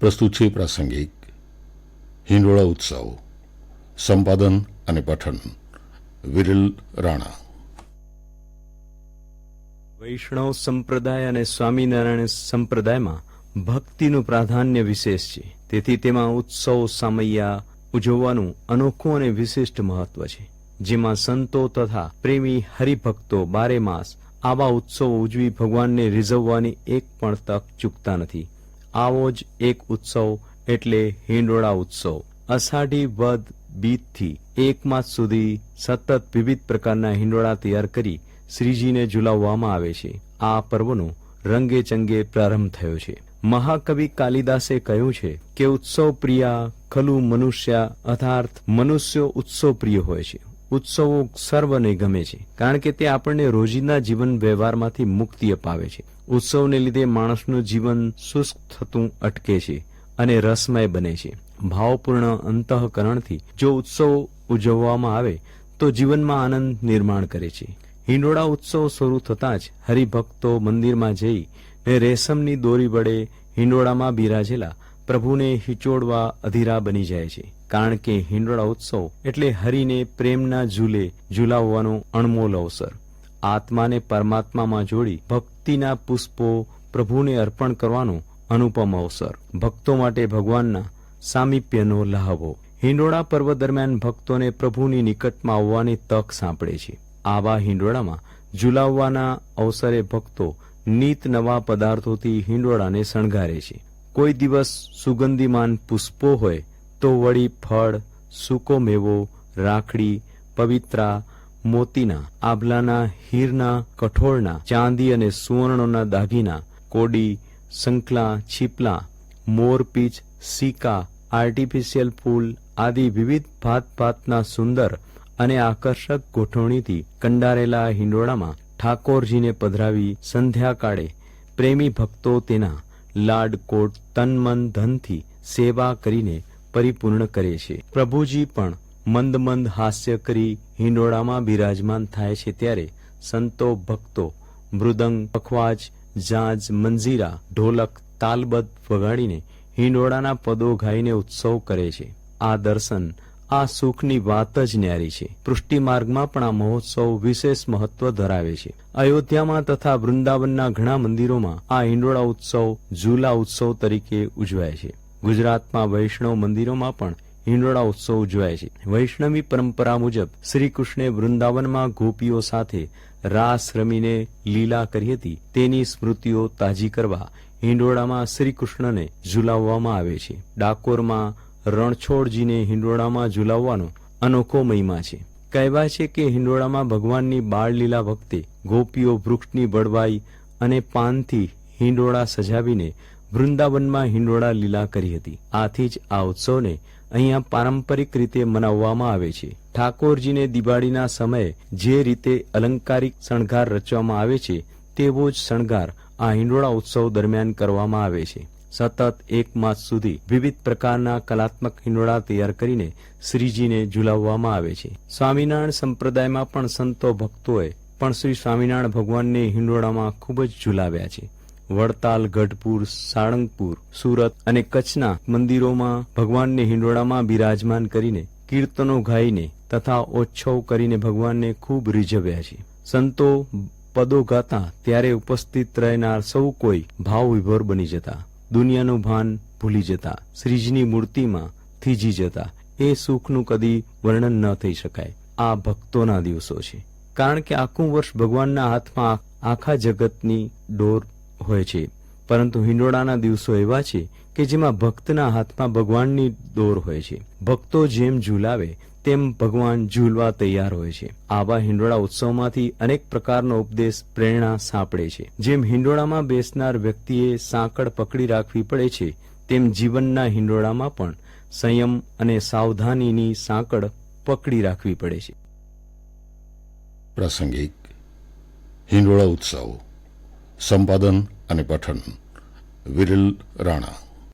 પ્રસ્તુત છે પ્રાસંગિક. હિંડોળા ઉત્સવ. સંપાદન અને પઠન. વિરલ રાણા. વૈષ્ણવ સંપ્રદાય અને સ્વામિનારાયણ સંપ્રદાયમાં ભક્તિનું પ્રાધાન્ય વિશેષ છે. તેથી તેમાં ઉત્સવ સામૈયા ઉજવવાનું અનોખું અને વિશિષ્ટ મહત્વ છે. જેમાં સંતો તથા પ્રેમી હરિભક્તો બારે માસ આવા ઉત્સવો ઉજવી ભગવાનને રીઝવવાની એક પણ તક ચૂકતા નથી. આવો જ એક ઉત્સવ એટલે હિંડોળા ઉત્સવ. અષાઢી વદ બીજથી એક માસ સુધી સતત વિવિધ પ્રકારના હિંડોળા તૈયાર કરી શ્રીજીને ઝુલાવવામાં આવે છે. આ પર્વનો રંગે ચંગે પ્રારંભ થયો છે. મહાકવિ કાલિદાસે કહ્યું છે કે ઉત્સવ પ્રિયા ખલુ મનુષ્ય અર્થાર્થ મનુષ્યો ઉત્સવ પ્રિય હોય છે. ઉત્સવો સર્વને ગમે છે, કારણ કે તે આપણને રોજિંદા જીવન વ્યવહારમાંથી મુક્તિ અપાવે છે. ઉત્સવને લીધે માણસનું જીવન શુષ્ક થતું અટકે છે અને રસમય બને છે. ભાવપૂર્ણ અંતઃકરણથી જો ઉત્સવ ઉજવવામાં આવે, તો જીવનમાં આનંદ નિર્માણ કરે છે. હિંડોળા ઉત્સવ શરૂ થતાં જ હરિભક્તો મંદિરમાં જઈ ને રેશમની દોરી વડે હિંડોળામાં બિરાજેલા પ્રભુને હિચોડવા અધીરા બની જાય છે. કારણ કે હિંડોળા ઉત્સવ એટલે હરિને પ્રેમના ઝૂલે ઝુલાવવાનો અણમોલ અવસર. આત્માને પરમાત્મામાં જોડી ભક્તિના પુષ્પો પ્રભુને અર્પણ કરવાનો અનુપમ અવસર. ભક્તો માટે ભગવાનના સામીપ્યનો લહાવો. હિંડોળા પર્વ દરમિયાન ભક્તોને પ્રભુની નિકટમાં આવવાની તક સાંપડે છે. આવા હિંડોળામાં ઝુલાવવાના અવસરે ભક્તો નીત નવા પદાર્થોથી હિંડોળાને શણગારે છે. કોઈ દિવસ સુગંધીમાન પુષ્પો હોય તો વળી ફળ, સૂકો મેવો, રાખડી, પવિત્રા, મોતીના, આભલાના, હીરના, કઠોળના, ચાંદી અને સુવર્ણોના દાગીના, કોડી, સંકલા, છીપલા, મોરપીચ, સિક્કા, આર્ટિફિશિયલ ફૂલ આદિ વિવિધ ભાત ભાતના સુંદર અને આકર્ષક ગોઠવણીથી કંડારેલા હિંડોળામાં ઠાકોરજીને પધરાવી સંધ્યાકાળે પ્રેમી ભક્તો તેના લાડકોટ તન મન ધનથી સેવા કરીને પરિપૂર્ણ કરે છે પ્રભુજી પણ મંદ મંદ હાસ્ય કરી હિંડોળામાં બિરાજમાન થાય છે ત્યારે સંતો ભક્તો, મૃદંગ પખવાજ જાજ, મંજીરા, ઢોલક, તાલબદ્ધ વગાડીને હિંડોળાના પદો ગાઈને ઉત્સવ કરે છે. આ દર્શન, આ સુખની વાત જ ન્યારી છે. પૃષ્ટિ માર્ગમાં પણ આ મહોત્સવ વિશેષ મહત્વ ધરાવે છે. અયોધ્યામાં તથા વૃંદાવનના ઘણા મંદિરોમાં આ હિંડોળા ઉત્સવ, ઝૂલા ઉત્સવ તરીકે ઉજવાય છે. ગુજરાતમાં વૈષ્ણવ મંદિરોમાં પણ હિંડોળા ઉત્સવ ઉજવાય છે. વૈષ્ણવી પરંપરા મુજબ શ્રી કૃષ્ણે વૃંદાવનમાં ગોપીઓ સાથે રાસ રમીને લીલા કરી હતી. તેની સ્મૃતિઓ તાજી કરવા હિંડોળામાં શ્રી ઝુલાવવામાં આવે છે. ડાકોરમાં રણછોડજીને હિંડોળામાં ઝુલાવવાનો અનોખો મહિમા છે. કહેવાય છે કે હિંડોળામાં ભગવાનની બાળલીલા વખતે ગોપીઓ વૃક્ષની બળવાઈ અને પાનથી હિંડોળા સજાવીને વૃંદાવનમાં હિંડોળા લીલા કરી હતી. આથી જ આ ઉત્સવને અહીંયા પારંપરિક રીતે મનાવવામાં આવે છે. ઠાકોરજીને દિવાળીના સમયે જે રીતે અલંકારિક શણગાર રચવામાં આવે છે, તેવો જ શણગાર આ હિંડોળા ઉત્સવ દરમિયાન કરવામાં આવે છે. સતત એક માસ સુધી વિવિધ પ્રકારના કલાત્મક હિંડોળા તૈયાર કરીને શ્રીજીને ઝુલાવવામાં આવે છે. સ્વામિનારાયણ સંપ્રદાયમાં પણ સંતો ભક્તોએ પણ શ્રી સ્વામિનારાયણ ભગવાનને હિંડોળામાં ખૂબ જ ઝુલાવ્યા છે. વડતાલ, ગઢપુર સાળંગપુર સુરત અને કચ્છના મંદિરોમાં ભગવાનને હિંડોળામાં બિરાજમાન કરીને, કીર્તનો ગાઈને તથા ઓચ્છવ કરીને ભગવાનને ખૂબ રીઝવ્યા છે. સંતો પદો ગાતા ત્યારે ઉપસ્થિત રહેનાર સૌ કોઈ ભાવ વિભોર બની જતા, દુનિયાનું ભાન ભૂલી જતા, શ્રીજીની મૂર્તિમાં થીજી જતા, એ સુખનું કદી વર્ણન ન થઈ શકાય. આ ભક્તોના દિવસો છે. કારણ કે આખું વર્ષ ભગવાનના હાથમાં આખા જગતની ડોર હોય છે. પરંતુ હિંડોળાના દિવસો એવા છે કે જેમાં ભક્તના હાથમાં ભગવાનની દોર હોય છે. ભક્તો જેમ ઝૂલાવે, તેમ ભગવાન ઝૂલવા તૈયાર હોય છે. આવા હિંડોળા ઉત્સવમાંથી અનેક પ્રકારનો ઉપદેશ પ્રેરણા સાંપડે છે. જેમ હિંડોળામાં બેસનાર વ્યક્તિએ સાંકળ પકડી રાખવી પડે છે, તેમ જીવનના હિંડોળામાં પણ સંયમ અને સાવધાનીની સાંકળ પકડી રાખવી પડે છે. પ્રાસંગિક હિંડોળા ઉત્સવ. સંપાદન અને પઠન. વિરલ રાણા.